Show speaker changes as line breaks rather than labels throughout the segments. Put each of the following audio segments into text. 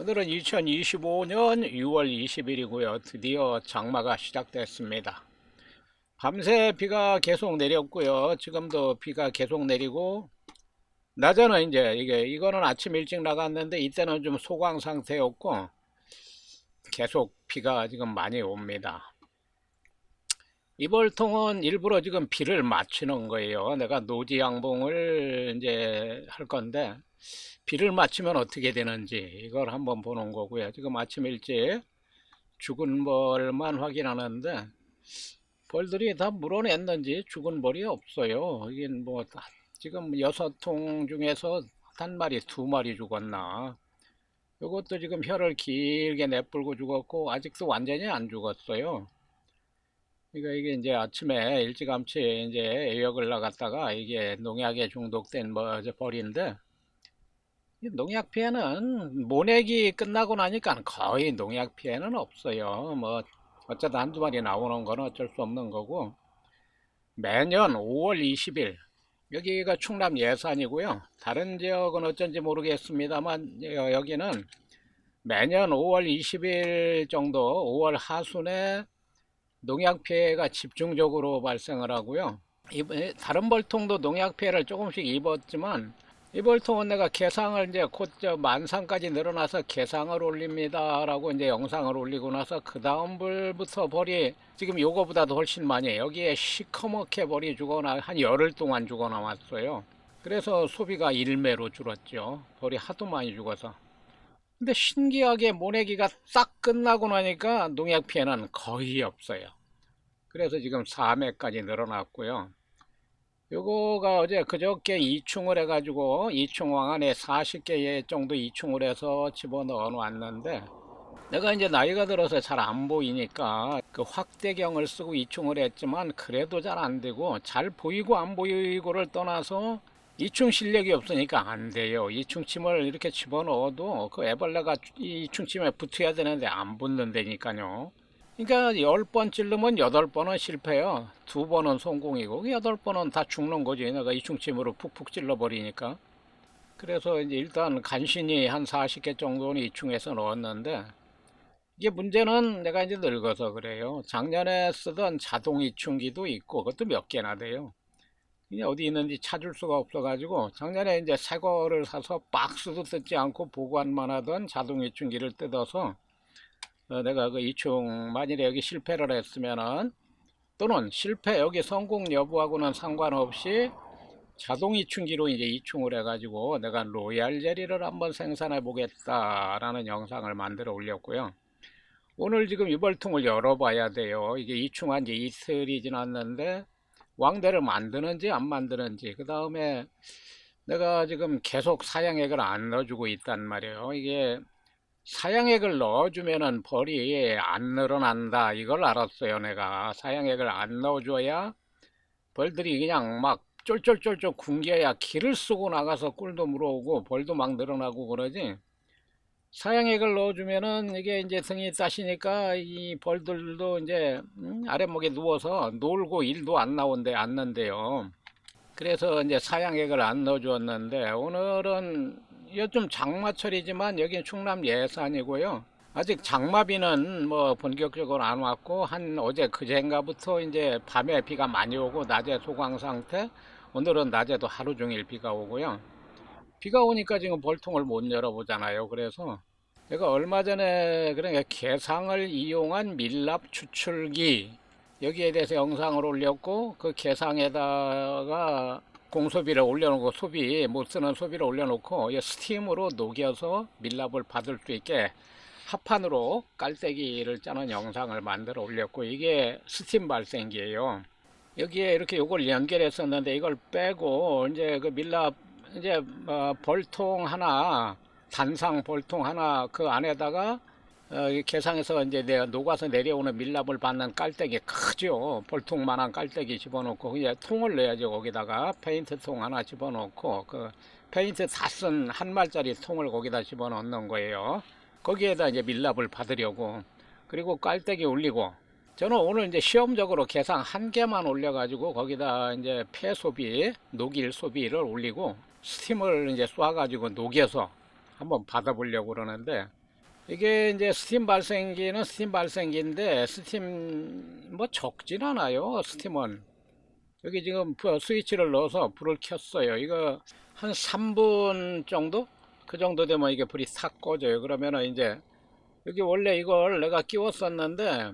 오늘은 2025년 6월 20일이고요. 드디어 장마가 시작됐습니다. 밤새 비가 계속 내렸고요. 지금도 비가 계속 내리고 낮에는 이제 이게 이거는 아침 일찍 나갔는데 이때는 좀 소강 상태였고 계속 비가 지금 많이 옵니다. 이벌통은 일부러 지금 비를 맞추는 거예요. 내가 노지 양봉을 이제 할 건데 비를 맞추면 어떻게 되는지 이걸 한번 보는 거고요. 지금 아침 일찍 죽은 벌만 확인하는데 벌들이 다 물어냈는지 죽은 벌이 없어요. 이게 뭐 다- 지금 여섯 통 중에서 한 마리, 두 마리 죽었나. 이것도 지금 혀를 길게 내뿔고 죽었고 아직도 완전히 안 죽었어요. 그러니까 이게 이제 아침에 일찌감치 이제 애역을 나갔다가 이게 농약에 중독된 뭐 벌인데 이 농약 피해는 모내기 끝나고 나니까 거의 농약 피해는 없어요. 뭐 어쩌다 한두 마리 나오는 건 어쩔 수 없는 거고 매년 5월 20일 여기가 충남 예산이고요. 다른 지역은 어쩐지 모르겠습니다만 여- 여기는 매년 5월 20일 정도 5월 하순에 농약 피해가 집중적으로 발생을 하고요. 다른 벌통도 농약 피해를 조금씩 입었지만 이 벌통은 내가 개상을 이제 곧 저 만상까지 늘어나서 개상을 올립니다라고 이제 영상을 올리고 나서 그 다음 벌부터 벌이 지금 요거보다도 훨씬 많이 여기에 시커멓게 벌이 죽어나 한 열흘 동안 죽어나왔어요. 그래서 소비가 일매로 줄었죠. 벌이 하도 많이 죽어서. 근데 신기하게 모내기가 싹 끝나고 나니까 농약 피해는 거의 없어요. 그래서 지금 4매까지 늘어났고요. 요거가 어제 그저께 이충을 해가지고 이충 왕안에 40개 정도 이충을 해서 집어넣어 놨는데 내가 이제 나이가 들어서 잘 안 보이니까 그 확대경을 쓰고 이충을 했지만 그래도 잘 안 되고 잘 보이고 안 보이고를 떠나서 이충 실력이 없으니까 안 돼요. 이충침을 이렇게 집어넣어도 그 애벌레가 이 이충침에 붙어야 되는데 안 붙는다니까요. 그러니까 10번 찌르면 8번은 실패요. 두 번은 성공이고 8번은 다 죽는 거지. 내가 이충침으로 푹푹 찔러버리니까. 그래서 이제 일단 간신히 한 40개 정도는 이충해서 넣었는데 이게 문제는 내가 이제 늙어서 그래요. 작년에 쓰던 자동 이충기도 있고 그것도 몇 개나 돼요. 이게 어디 있는지 찾을 수가 없어가지고 작년에 이제 새 거를 사서 박스도 뜯지 않고 보관만 하던 자동 이충기를 뜯어서 어, 내가 그 이충 만일에 여기 실패를 했으면은 또는 실패 여기 성공 여부하고는 상관없이 자동 이충기로 이제 이충을 해가지고 내가 로얄 젤리를 한번 생산해 보겠다라는 영상을 만들어 올렸고요. 오늘 지금 유벌통을 열어봐야 돼요. 이게 이충한 지 이틀이 지났는데 왕대를 만드는지 안 만드는지 그 다음에 내가 지금 계속 사양액을 안 넣어주고 있단 말이에요. 이게 사양액을 넣어주면은 벌이 안 늘어난다. 이걸 알았어요 내가. 사양액을 안 넣어줘야 벌들이 그냥 막 쫄쫄쫄쫄 굶겨야 기를 쓰고 나가서 꿀도 물어오고 벌도 막 늘어나고 그러지. 사양액을 넣어주면은 이게 이제 등이 따시니까 이 벌들도 이제 음, 아랫목에 누워서 놀고 일도 안 나온대 않는데요. 그래서 이제 사양액을 안 넣어주었는데 오늘은 요즘 장마철이지만 여기는 충남 예산이고요. 아직 장마비는 뭐 본격적으로 안 왔고 한 어제 그젠가부터 이제 밤에 비가 많이 오고 낮에 소강 상태. 오늘은 낮에도 하루 종일 비가 오고요. 비가 오니까 지금 벌통을 못 열어보잖아요. 그래서 제가 얼마 전에 그러니까 개상을 이용한 밀랍 추출기 여기에 대해서 영상을 올렸고 그 개상에다가 공소비를 올려놓고 소비 못 쓰는 소비를 올려놓고 이 스팀으로 녹여서 밀랍을 받을 수 있게 합판으로 깔때기를 짜는 영상을 만들어 올렸고 이게 스팀 발생기예요. 여기에 이렇게 요걸 연결했었는데 이걸 빼고 이제 그 밀랍 이제 어, 벌통 하나 단상 벌통 하나 그 안에다가 어, 이 개상에서 이제 내가 녹아서 내려오는 밀랍을 받는 깔때기 크죠. 볼통만한 깔때기 집어넣고 그냥 통을 넣어야죠. 거기다가 페인트 통 하나 집어넣고 그 페인트 다 쓴 한 말짜리 통을 거기다 집어넣는 거예요. 거기에다 이제 밀랍을 받으려고 그리고 깔때기 올리고 저는 오늘 이제 시험적으로 개상 한 개만 올려가지고 거기다 이제 폐 소비, 녹일 소비를 올리고 스팀을 이제 쏴가지고 녹여서 한번 받아보려고 그러는데 이게 이제 스팀 발생기는 스팀 발생기인데 스팀 뭐 적진 않아요. 스팀은 여기 지금 부- 스위치를 넣어서 불을 켰어요. 이거 한 3분 정도? 그 정도 되면 이게 불이 싹 꺼져요. 그러면은 이제 여기 원래 이걸 내가 끼웠었는데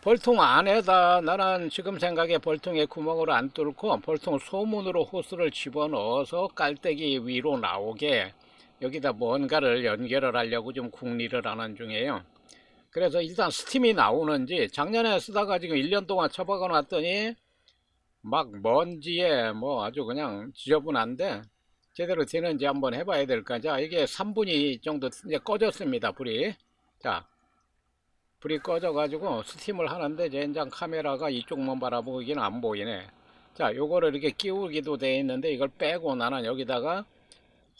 벌통 안에다 나는 지금 생각에 벌통에 구멍을 안 뚫고 벌통 소문으로 호스를 집어넣어서 깔때기 위로 나오게 여기다 뭔가를 연결을 하려고 좀 궁리를 하는 중이에요. 그래서 일단 스팀이 나오는지 작년에 쓰다가 지금 1년 동안 처박아 놨더니 막 먼지에 뭐 아주 그냥 지저분한데 제대로 되는지 한번 해봐야 될 거죠. 자, 이게 3분이 정도 이제 꺼졌습니다. 불이. 자, 불이 꺼져 가지고 스팀을 하는데 젠장 카메라가 이쪽만 바라보기는 안 보이네. 자, 요거를 이렇게 끼우기도 돼 있는데 이걸 빼고 나는 여기다가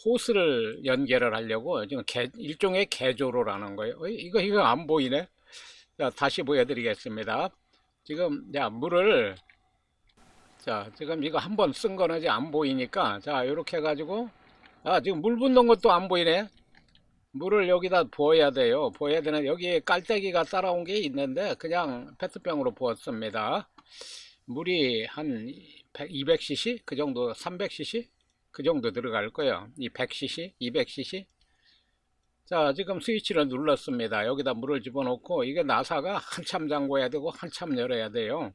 호스를 연결을 하려고 지금 개- 일종의 개조를 하는 거예요. 이거 이거 안 보이네. 자, 다시 보여드리겠습니다. 지금 자 물을 자 지금 이거 한 번 쓴 거는 이제 안 보이니까 자 이렇게 해가지고 아 지금 물 붓는 것도 안 보이네. 물을 여기다 부어야 돼요. 부어야 되는 여기 깔때기가 따라온 게 있는데 그냥 페트병으로 부었습니다. 물이 한 200cc 그 정도 300cc 그 정도 들어갈 거예요. 이 100cc, 200cc. 자, 지금 스위치를 눌렀습니다. 여기다 물을 집어넣고 이게 나사가 한참 잠궈야 되고 한참 열어야 돼요.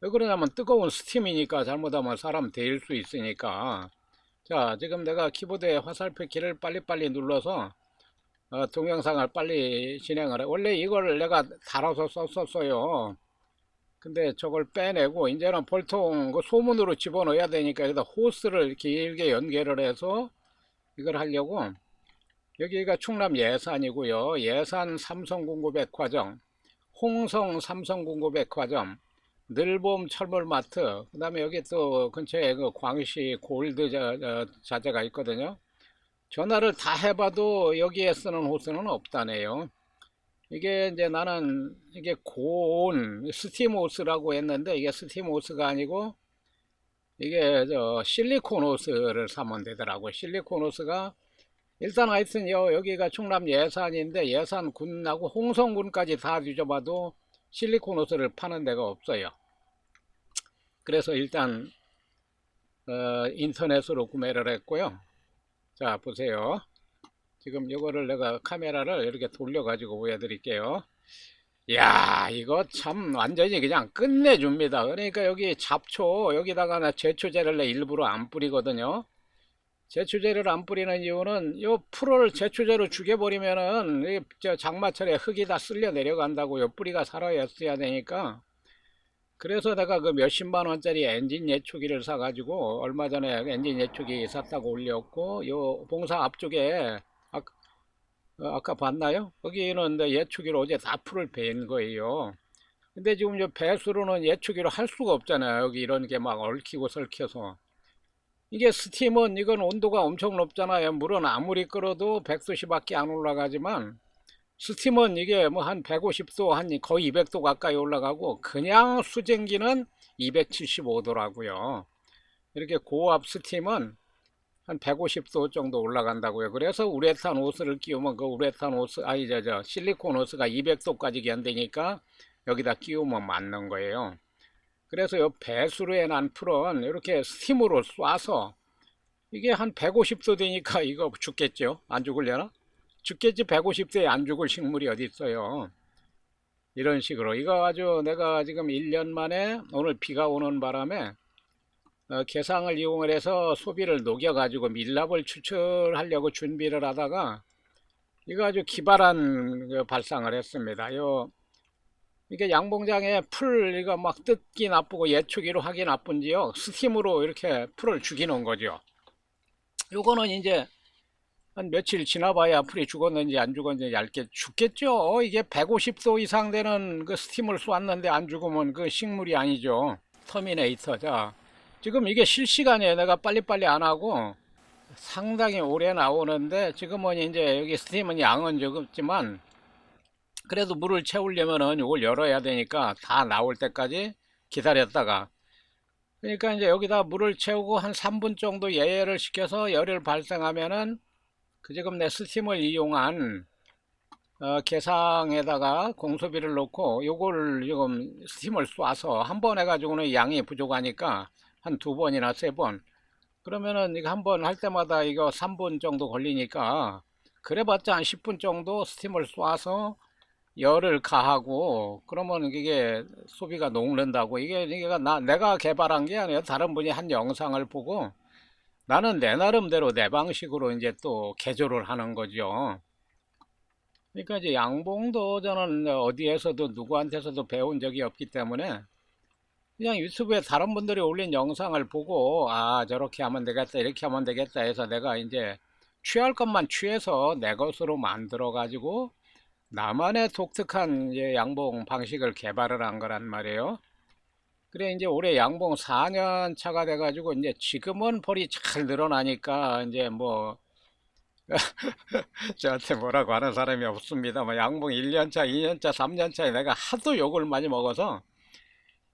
왜 그러냐면 뜨거운 스팀이니까 잘못하면 사람 데일 수 있으니까. 자, 지금 내가 키보드에 화살표 키를 빨리빨리 눌러서 어, 동영상을 빨리 진행을 해. 원래 이걸 내가 달아서 썼었어요. 근데 저걸 빼내고 이제는 볼통 그 소문으로 집어넣어야 되니까 여기다 호스를 길게 연결을 해서 이걸 하려고 여기가 충남 예산이고요. 예산 삼성공구백화점, 홍성 삼성공구백화점, 늘봄 철물마트, 그 다음에 여기 또 근처에 그 광시 골드 자, 자- 자재가 있거든요. 전화를 다 해봐도 여기에 쓰는 호스는 없다네요. 이게 이제 나는 이게 고온 스팀 호스라고 했는데 이게 스팀 호스가 아니고 이게 저 실리콘 호스를 사면 되더라고. 실리콘 호스가 일단 하여튼 여, 여기가 충남 예산인데 예산군하고 홍성군까지 다 뒤져봐도 실리콘 호스를 파는 데가 없어요. 그래서 일단 어, 인터넷으로 구매를 했고요. 자 보세요. 지금 이거를 내가 카메라를 이렇게 돌려 가지고 보여드릴게요. 야 이거 참 완전히 그냥 끝내줍니다. 그러니까 여기 잡초 여기다가 나 제초제를 내 일부러 안 뿌리거든요. 제초제를 안 뿌리는 이유는 요 풀을 제초제로 죽여버리면은 장마철에 흙이 다 쓸려 내려간다고 요. 뿌리가 살아있어야 되니까. 그래서 내가 그 몇십만 원짜리 엔진 예초기를 사가지고 얼마 전에 엔진 예초기 샀다고 올렸고 요 봉사 앞쪽에 아, 어, 아까 봤나요? 거기는 예초기로 어제 다 풀을 베인 거예요. 근데 지금 요 배수로는 예초기로 할 수가 없잖아요. 여기 이런 게 막 얽히고 설켜서. 이게 스팀은 이건 온도가 엄청 높잖아요. 물은 아무리 끓어도 100도씨밖에 안 올라가지만 스팀은 이게 뭐 한 150도 한 거의 200도 가까이 올라가고 그냥 수증기는 275도라고요. 이렇게 고압 스팀은 한 150도 정도 올라간다고요. 그래서 우레탄 호스를 끼우면 그 우레탄 호스 아니 저, 저 실리콘 호스가 200도까지 견디니까 여기다 끼우면 맞는 거예요. 그래서 요 배수로에 난 풀은 이렇게 스팀으로 쏴서 이게 한 150도 되니까 이거 죽겠죠? 안 죽을려나? 죽겠지 150도에 안 죽을 식물이 어디 있어요. 이런 식으로 이거 아주 내가 지금 1년 만에 오늘 비가 오는 바람에 어, 개상을 이용을 해서 소비를 녹여 가지고 밀랍을 추출하려고 준비를 하다가 이거 아주 기발한 그 발상을 했습니다. 요 이게 양봉장에 풀 이거 막 뜯기 나쁘고 예초기로 하기 나쁜지요. 스팀으로 이렇게 풀을 죽이는 거죠. 요거는 이제 한 며칠 지나봐야 풀이 죽었는지 안 죽었는지 얇게 죽겠죠. 이게 150도 이상 되는 그 스팀을 쏘았는데 안 죽으면 그 식물이 아니죠. 터미네이터. 자, 지금 이게 실시간이에요. 내가 빨리빨리 안 하고 상당히 오래 나오는데 지금은 이제 여기 스팀은 양은 적었지만 그래도 물을 채우려면은 이걸 열어야 되니까 다 나올 때까지 기다렸다가 그러니까 이제 여기다 물을 채우고 한 3분 정도 예열을 시켜서 열을 발생하면은 그 지금 내 스팀을 이용한 어, 개상에다가 공소비를 넣고 요걸 지금 스팀을 쏴서 한 번 해가지고는 양이 부족하니까 한 두 번이나 세 번. 그러면은 이거 한 번 할 때마다 이거 3분 정도 걸리니까 그래봤자 한 10분 정도 스팀을 쏴서 열을 가하고 그러면 이게 소비가 녹는다고 이게 이게 나 내가 개발한 게 아니라 다른 분이 한 영상을 보고 나는 내 나름대로 내 방식으로 이제 또 개조를 하는 거죠. 그러니까 이제 양봉도 저는 어디에서도 누구한테서도 배운 적이 없기 때문에 그냥 유튜브에 다른 분들이 올린 영상을 보고 아 저렇게 하면 되겠다 이렇게 하면 되겠다 해서 내가 이제 취할 것만 취해서 내 것으로 만들어 가지고 나만의 독특한 이제 양봉 방식을 개발을 한 거란 말이에요. 그래 이제 올해 양봉 4년 차가 돼 가지고 이제 지금은 벌이 잘 늘어나니까 이제 뭐 저한테 뭐라고 하는 사람이 없습니다. 뭐 양봉 1년차, 2년차, 3년차에 내가 하도 욕을 많이 먹어서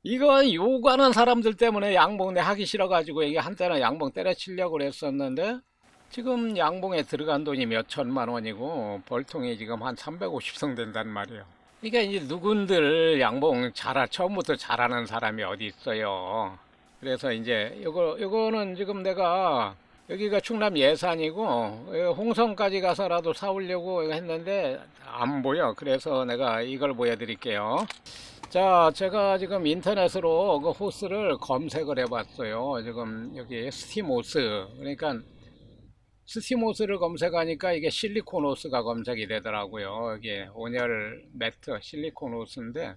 이거 욕하는 사람들 때문에 양봉 내 하기 싫어가지고 이게 한때는 양봉 때려치려고 그랬었는데 지금 양봉에 들어간 돈이 몇 천만 원이고 벌통이 지금 한 350성 된단 말이에요. 이게 이제 누군들 양봉 잘 처음부터 잘하는 사람이 어디 있어요. 그래서 이제 이거 이거는 지금 내가 여기가 충남 예산이고 어, 홍성까지 가서라도 사오려고 했는데 안 보여. 그래서 내가 이걸 보여드릴게요. 자, 제가 지금 인터넷으로 그 호스를 검색을 해 봤어요. 지금 여기 스티모스. 그러니까 스티모스를 검색하니까 이게 실리콘 호스가 검색이 되더라고요. 이게 온열 매트 실리콘 호스인데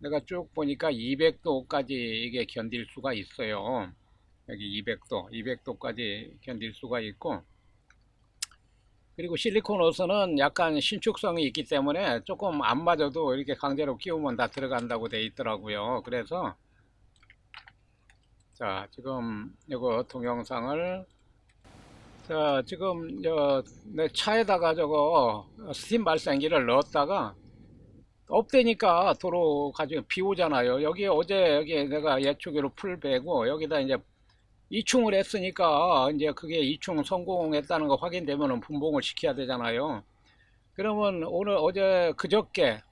내가 쭉 보니까 200도까지 이게 견딜 수가 있어요. 여기 200도, 200도까지 견딜 수가 있고 그리고 실리콘 호스는 약간 신축성이 있기 때문에 조금 안 맞아도 이렇게 강제로 끼우면 다 들어간다고 돼 있더라고요. 그래서 자 지금 이거 동영상을 자 지금 저내 차에다가 저거 스팀 발생기를 넣었다가 없대니까 도로 가지고 비 오잖아요. 여기 어제 여기 내가 예초기로 풀 베고 여기다 이제 이충을 했으니까 이제 그게 이충 성공했다는 거 확인되면은 분봉을 시켜야 되잖아요. 그러면 오늘 어제 그저께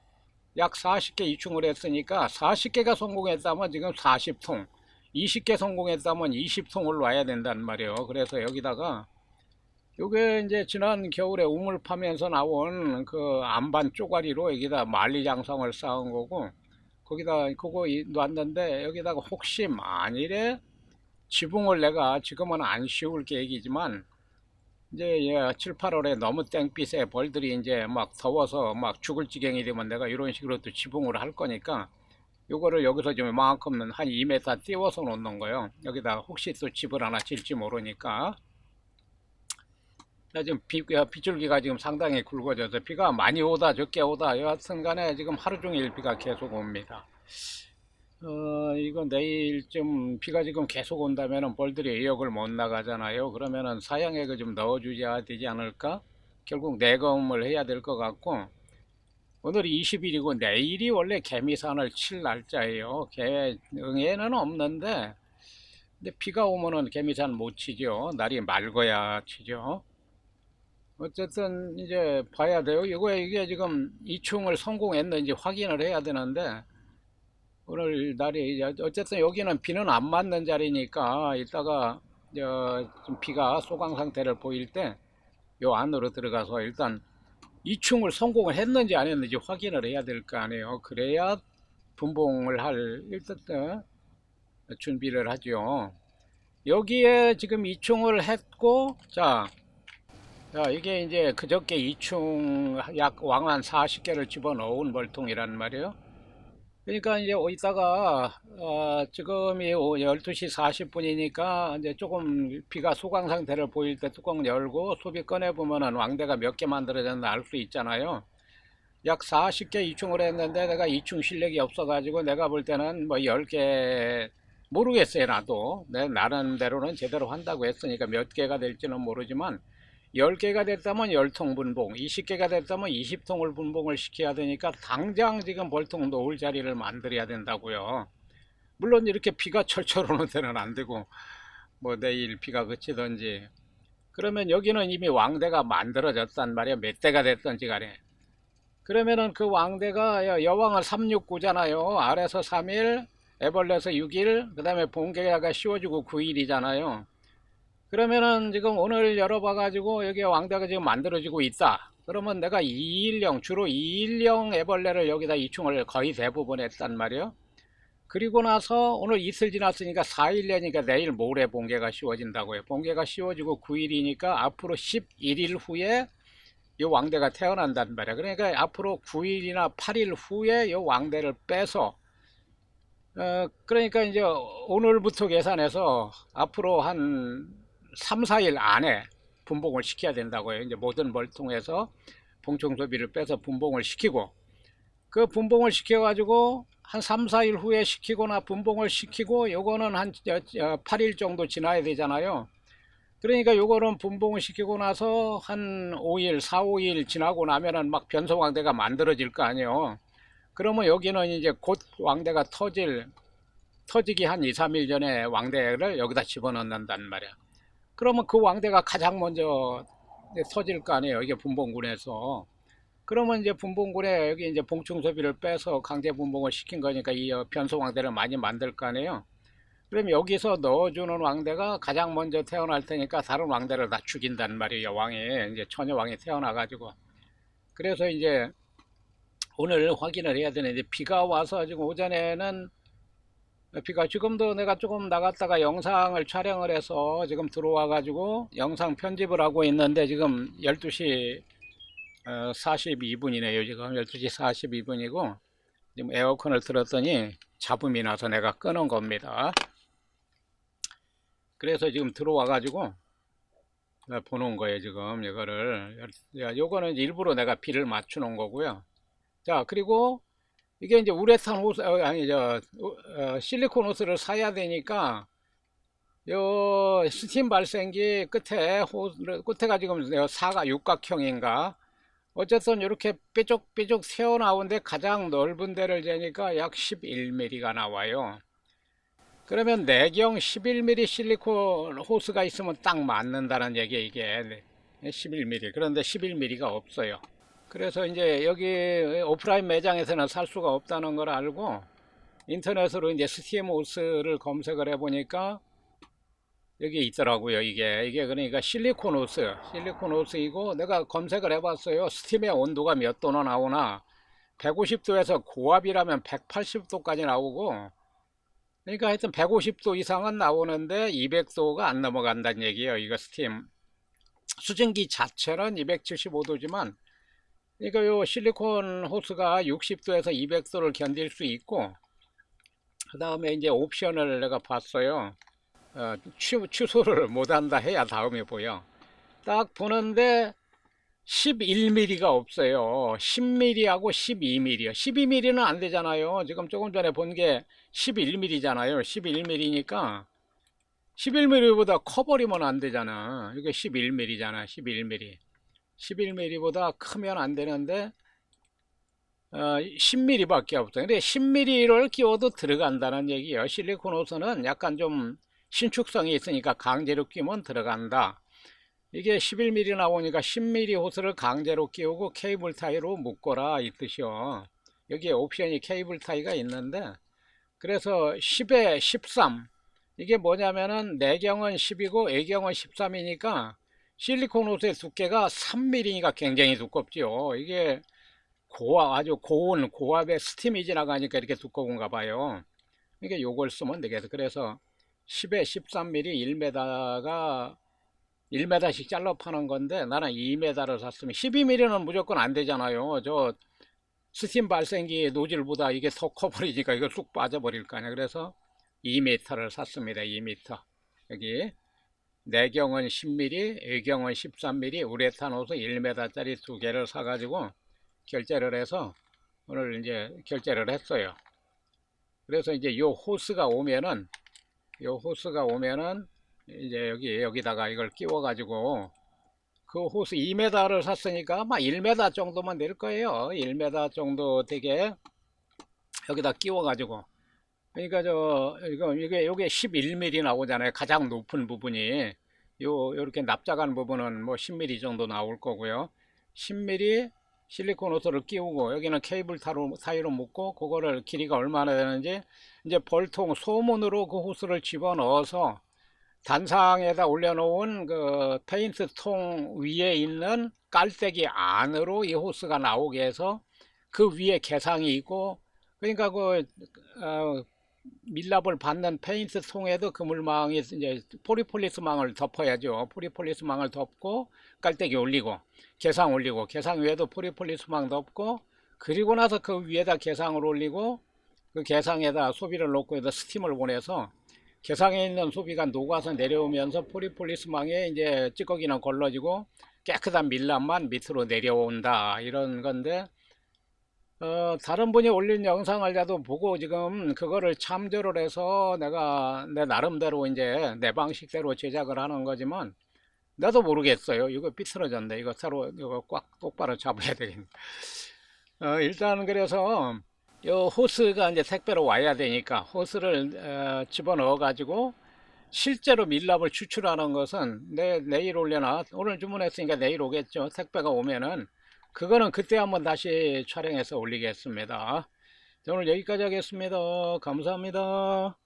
약 40개 이충을 했으니까 40개가 성공했다면 지금 40통, 20개 성공했다면 20통을 놔야 된단 말이에요. 그래서 여기다가 요게 이제 지난 겨울에 우물 파면서 나온 그 안반 쪼가리로 여기다 만리장성을 쌓은 거고 거기다 그거 이- 놨는데 여기다가 혹시 만일에 지붕을 내가 지금은 안 씌울 계획이지만 이제 예, 7, 8월에 너무 땡빛에 벌들이 이제 막 더워서 막 죽을 지경이 되면 내가 이런 식으로 또 지붕을 할 거니까 요거를 여기서 좀 이만큼은 한 2m 띄워서 놓는 거예요. 여기다 혹시 또 집을 하나 질지 모르니까. 자, 지금 비, 야, 빗줄기가 지금 상당히 굵어져서 비가 많이 오다 적게 오다 여하튼 간에 지금 하루 종일 비가 계속 옵니다. 어, 이거 내일쯤 비가 지금 계속 온다면은 벌들이 의욕을 못 나가잖아요. 그러면은 사양액을 좀 넣어주셔야 되지 않을까? 결국 내검을 해야 될 것 같고, 오늘이 20일이고 내일이 원래 개미산을 칠 날짜예요. 개응에는 없는데, 근데 비가 오면은 개미산 못 치죠. 날이 맑아야 치죠. 어쨌든 이제 봐야 돼요. 이거 이게 지금 이충을 성공했는지 확인을 해야 되는데, 오늘 날이 어쨌든 여기는 비는 안 맞는 자리니까 이따가 저좀 비가 소강 상태를 보일 때 요 안으로 들어가서 일단 이충을 성공을 했는지 안 했는지 확인을 해야 될 거 아니에요. 그래야 분봉을 할 일단 어, 준비를 하죠. 여기에 지금 이충을 했고 자, 자 이게 이제 그저께 이충 약 왕 한 40개를 집어넣은 벌통이란 말이에요. 그러니까 이제 이따가 어, 지금 이 12시 40분이니까 이제 조금 비가 소강 상태를 보일 때 뚜껑 열고 소비 꺼내 보면은 왕대가 몇 개 만들어졌나 알 수 있잖아요. 약 40개 이충을 했는데 내가 이충 실력이 없어 가지고 내가 볼 때는 뭐 10개 모르겠어요 나도 내 나름대로는 제대로 한다고 했으니까 몇 개가 될지는 모르지만 10개가 됐다면 10통 분봉, 20개가 됐다면 20통을 분봉을 시켜야 되니까 당장 지금 벌통 놓을 자리를 만들어야 된다고요. 물론 이렇게 비가 철철 오는 데는 안 되고 뭐 내일 비가 그치든지 그러면 여기는 이미 왕대가 만들어졌단 말이야. 몇 대가 됐든지 간에. 그러면은 그 왕대가 여- 여왕은 369잖아요. 아래서 3일, 애벌레서 6일, 그 다음에 본계가 씌워주고 9일이잖아요. 그러면은 지금 오늘 열어봐 가지고 여기 왕대가 지금 만들어지고 있다. 그러면 내가 2일령, 주로 2일령 애벌레를 여기다 이충을 거의 대부분 했단 말이에요. 그리고 나서 오늘 이틀 지났으니까 4일 내니까 내일 모레 본계가 씌워진다고요. 본계가 씌워지고 9일이니까 앞으로 11일 후에 이 왕대가 태어난단 말이야. 그러니까 앞으로 9일이나 8일 후에 이 왕대를 빼서 어, 그러니까 이제 오늘부터 계산해서 앞으로 한 3, 4일 안에 분봉을 시켜야 된다고요. 이제 모든 뭘 통해서 봉충 소비를 빼서 분봉을 시키고 그 분봉을 시켜가지고 한 3, 4일 후에 시키거나 분봉을 시키고 요거는 한 8일 정도 지나야 되잖아요. 그러니까 요거는 분봉을 시키고 나서 한 5일, 4, 5일 지나고 나면은 막 변성왕대가 만들어질 거 아니에요. 그러면 여기는 이제 곧 왕대가 터질, 터지기 한 2, 3일 전에 왕대를 여기다 집어넣는단 말이야. 그러면 그 왕대가 가장 먼저 터질 거 아니에요. 이게 분봉군에서. 그러면 이제 분봉군에 여기 이제 봉충소비를 빼서 강제 분봉을 시킨 거니까 이 변성왕대를 많이 만들 거 아니에요. 그럼 여기서 넣어주는 왕대가 가장 먼저 태어날 테니까 다른 왕대를 다 죽인단 말이에요. 왕이 이제 처녀 왕이 태어나가지고 그래서 이제 오늘 확인을 해야 되는데 비가 와서 지금 오전에는 비가 지금도 내가 조금 나갔다가 영상을 촬영을 해서 지금 들어와 가지고 영상 편집을 하고 있는데 지금 12시 42분이네요. 지금 12시 42분이고 지금 에어컨을 틀었더니 잡음이 나서 내가 끄는 겁니다. 그래서 지금 들어와 가지고 보는 거예요 지금 이거를 야, 요거는 일부러 내가 비를 놓은 거고요 자 그리고 이게 이제 우레탄 호스 어, 아니 저 어, 실리콘 호스를 사야 되니까 요 스팀 발생기 끝에 호 끝에가 지금 사가 육각형인가? 어쨌든 이렇게 삐죽삐죽 새어 나오는데 가장 넓은 데를 재니까 약 11mm가 나와요. 그러면 내경 11mm 실리콘 호스가 있으면 딱 맞는다는 얘기에 이게. 11mm 그런데 11mm가 없어요 그래서 이제 여기 오프라인 매장에서는 살 수가 없다는 걸 알고 인터넷으로 이제 스팀 호스를 검색을 해 보니까 여기 있더라고요 이게 이게 그러니까 실리콘 호스 실리콘 호스이고 내가 검색을 해 봤어요 스팀의 온도가 몇 도나 나오나 150도에서 고압이라면 180도까지 나오고 그러니까 하여튼 150도 이상은 나오는데 200도가 안 넘어간다는 얘기예요. 이거 스팀. 수증기 자체는 275도지만 그러니까 요 실리콘 호스가 60도에서 200도를 견딜 수 있고 그 다음에 이제 옵션을 내가 봤어요. 어, 취, 취소를 못한다 해야 다음에 보여. 딱 보는데 11mm가 없어요. 10mm하고 12mm요. 12mm는 안 되잖아요. 지금 조금 전에 본 게 11mm잖아요. 11mm니까 11mm보다 커버리면 안 되잖아. 이게 11mm잖아. 11mm. 11mm보다 크면 안 되는데 어, 10mm밖에 없어요. 근데 10mm를 끼워도 들어간다는 얘기예요. 실리콘 호스는 약간 좀 신축성이 있으니까 강제로 끼면 들어간다. 이게 11mm 나오니까 10mm 호스를 강제로 끼우고 케이블 타이로 묶어라 이 뜻이요. 여기에 옵션이 케이블 타이가 있는데 그래서 10에 13 이게 뭐냐면은 내경은 10이고 애경은 13이니까 실리콘 호스의 두께가 3mm니까 굉장히 두껍지요. 이게 고압 아주 고온 고압의 스팀이 지나가니까 이렇게 두꺼운가 봐요. 이게 요걸 쓰면 되겠어. 그래서 10에 13mm 1m가 1m씩 잘라 파는 건데 나는 2m를 샀으면 12mm는 무조건 안 되잖아요. 저 스팀 발생기 노즐보다 이게 더 커버리니까 이거 쑥 빠져버릴 거 아니야. 그래서 2m를 샀습니다. 2m. 여기 내경은 10mm, 애경은 13mm, 우레탄 호스 1m짜리 두 개를 사가지고 결제를 해서 오늘 이제 결제를 했어요. 그래서 이제 요 호스가 오면은 요 호스가 오면은 이제 여기 여기다가 이걸 끼워 가지고 그 호스 2m를 샀으니까 아마 1m 정도만 될 거예요 1m 정도 되게 여기다 끼워 가지고 그러니까 저 이거 이게 요게 11mm 나오잖아요. 가장 높은 부분이. 요 요렇게 납작한 부분은 뭐 10mm 정도 나올 거고요. 10mm 실리콘 호스를 끼우고 여기는 케이블 타로, 사이로 묶고 그거를 길이가 얼마나 되는지 이제 볼통 소문으로 그 호스를 집어넣어서 단상에다 올려놓은 그 페인트 통 위에 있는 깔때기 안으로 이 호스가 나오게 해서 그 위에 개상이 있고 그러니까 그 어, 밀랍을 받는 페인트 통에도 그물망이 이제 포리폴리스 망을 덮어야죠. 포리폴리스 망을 덮고 깔때기 올리고 개상 올리고 개상 위에도 포리폴리스 망 덮고 그리고 나서 그 위에다 개상을 올리고 그 개상에다 소비를 놓고 해서 스팀을 보내서 개상에 있는 소비가 녹아서 내려오면서 포리폴리스 망에 이제 찌꺼기는 걸러지고 깨끗한 밀랍만 밑으로 내려온다 이런 건데 어, 다른 분이 올린 영상을 나도 보고 지금 그거를 참조를 해서 내가 내 나름대로 이제 내 방식대로 제작을 하는 거지만 나도 모르겠어요. 이거 삐뚤어졌네. 이거 새로 이거 꽉 똑바로 잡아야 되겠네. 어, 일단 그래서 요 호스가 이제 택배로 와야 되니까 호스를 어, 집어넣어 가지고 실제로 밀랍을 추출하는 것은 내, 내일 올려나 오늘 주문했으니까 내일 오겠죠. 택배가 오면은 그거는 그때 한번 다시 촬영해서 올리겠습니다. 자, 오늘 여기까지 하겠습니다. 감사합니다.